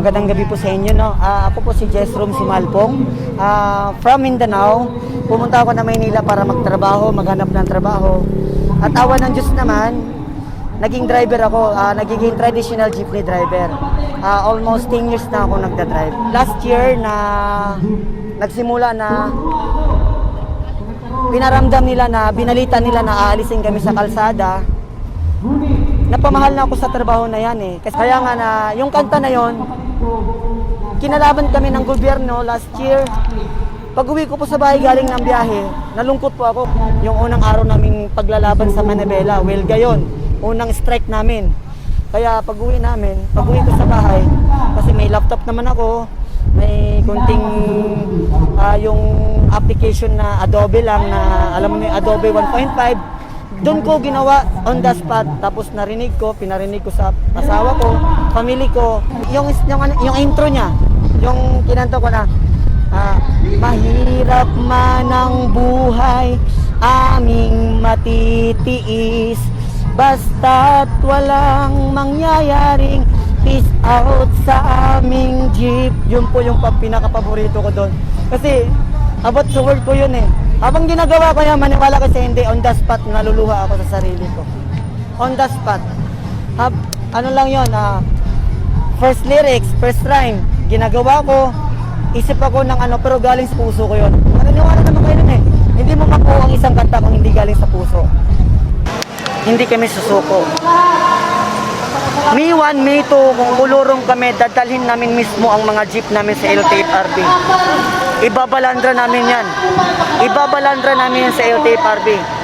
Magandang gabi po sa inyo. No? Ah, ako po si Jessrom Simalpong. Ah, from Mindanao. Pumunta ako na Maynila para magtrabaho, maghanap ng trabaho. At awa ng Diyos naman, naging driver ako, ah, nagiging traditional jeepney driver. Ah, almost 10 years na ako nagda-drive. Last year na nagsimula na pinaramdam nila na binalita nila na aalisin kami sa kalsada. Napamahal na ako sa trabaho na yan eh. Kasi kaya nga na yung kanta na yon, kinalaban kami ng gobyerno last year. Pag uwi ko po sa bahay galing ng biyahe, nalungkot po ako. Yung unang araw naming paglalaban sa Manabela, well gayon, unang strike namin. Kaya pag uwi namin, pag uwi ko sa bahay, kasi may laptop naman ako, may kunting ah, yung application na Adobe lang na alam mo yung Adobe 1.5 doon ko ginawa on the spot. Tapos narinig ko pinarinig ko sa asawa ko family ko. Yung yung, ano- yung intro niya yung kinanta ko na ah, mahirap man ang buhay aming matitiis. Basta't walang mangyayaring peace out sa aming jeep. Yun po yung pa- pinaka-paborito ko doon. Kasi about sa word ko yun eh habang ginagawa ko yan maniwala kasi hindi on the spot naluluha ako sa sarili ko. On the spot. Hab, ano lang yun ah, first lyrics first rhyme ginagawa ko isip ako ng ano pero galing sa puso ko yun. Maniniwala naman kayo nun eh. Hindi mo makuha ang isang kanta kung hindi galing sa puso. Hindi kami susuko. May 1, May 2, kung kulurong kami, dadalhin namin mismo ang mga jeep namin sa LTFRB. Ibabalandra namin yan. Ibabalandra namin yan sa LTFRB.